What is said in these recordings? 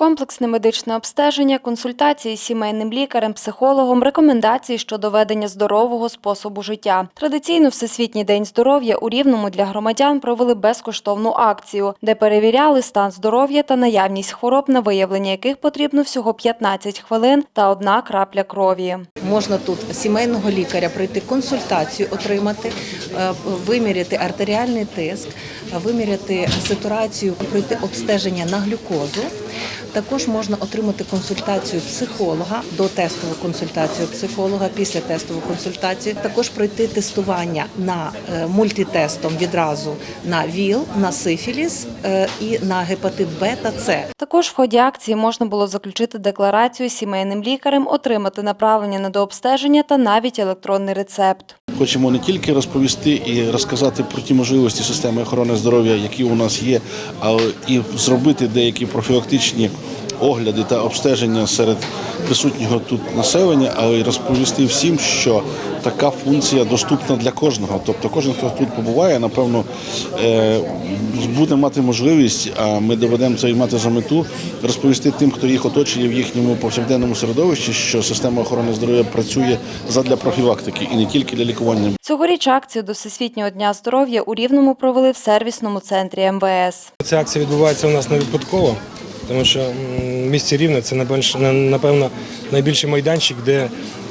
Комплексне медичне обстеження, консультації з сімейним лікарем, психологом, рекомендації щодо ведення здорового способу життя. Традиційно Всесвітній день здоров'я у Рівному для громадян провели безкоштовну акцію, де перевіряли стан здоров'я та наявність хвороб, на виявлення яких потрібно всього 15 хвилин та одна крапля крові. Можна тут сімейного лікаря пройти консультацію, отримати, е, виміряти артеріальний тиск, виміряти сатурацію, пройти обстеження на глюкозу. Також можна отримати консультацію психолога, дотестову консультацію психолога, після тестову консультацію. Також пройти тестування на е, мультитестом відразу на ВІЛ, на сифіліс е, і на гепатит Б та С. Також в ході акції можна було заключити декларацію сімейним лікарем, отримати направлення на дообстеження та навіть електронний рецепт. Хочемо не тільки розповісти і розказати про ті можливості системи охорони здоров'я, які у нас є, але і зробити деякі профілактичні огляди та обстеження серед присутнього тут населення, але й розповісти всім, що така функція доступна для кожного. Тобто, кожен, хто тут побуває, напевно, е, буде мати можливість, а ми доведемо це і мати за мету розповісти тим, хто їх оточує в їхньому повсякденному середовищі, що система охорони здоров'я працює задля профілактики і не тільки для лікування. Цьогоріч акцію до Всесвітнього дня здоров'я у Рівному провели в сервісному центрі МВС. Ця акція відбувається у нас не випадково, тому що м, місті Рівне це напевно найбільший майданчик, де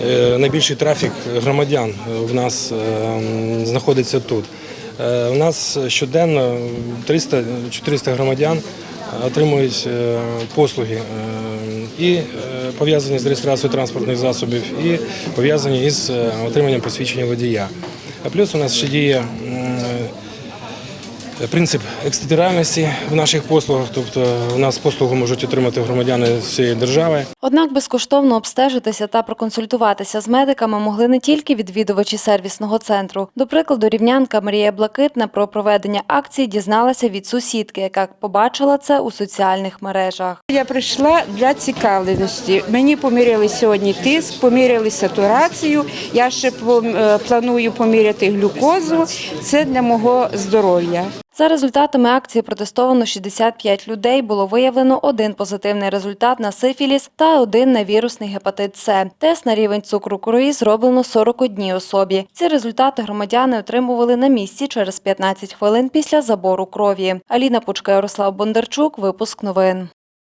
е, найбільший трафік громадян в нас е, знаходиться тут. Е, У нас щоденно 300-400 громадян отримують е, послуги е, і е, пов'язані з реєстрацією транспортних засобів, і пов'язані е, отриманням посвідчення водія. А плюс у нас ще діє принцип екстеріальності в наших послугах, тобто у нас послугу можуть отримати громадяни всієї держави. Однак безкоштовно обстежитися та проконсультуватися з медиками могли не тільки відвідувачі сервісного центру. До прикладу, рівнянка Марія Блакитна про проведення акції дізналася від сусідки, яка побачила це у соціальних мережах. Я прийшла для цікавленості. Мені поміряли сьогодні тиск, поміряли сатурацію. Я ще е, планую поміряти глюкозу. Це для мого здоров'я. За результатами акції протестовано 65 людей. Було виявлено один позитивний результат на сифіліс та один на вірусний гепатит С. Тест на рівень цукру крові зроблено 41 особі. Ці результати громадяни отримували на місці через 15 хвилин після забору крові. Аліна Пучка, Ярослав Бондарчук. Випуск новин.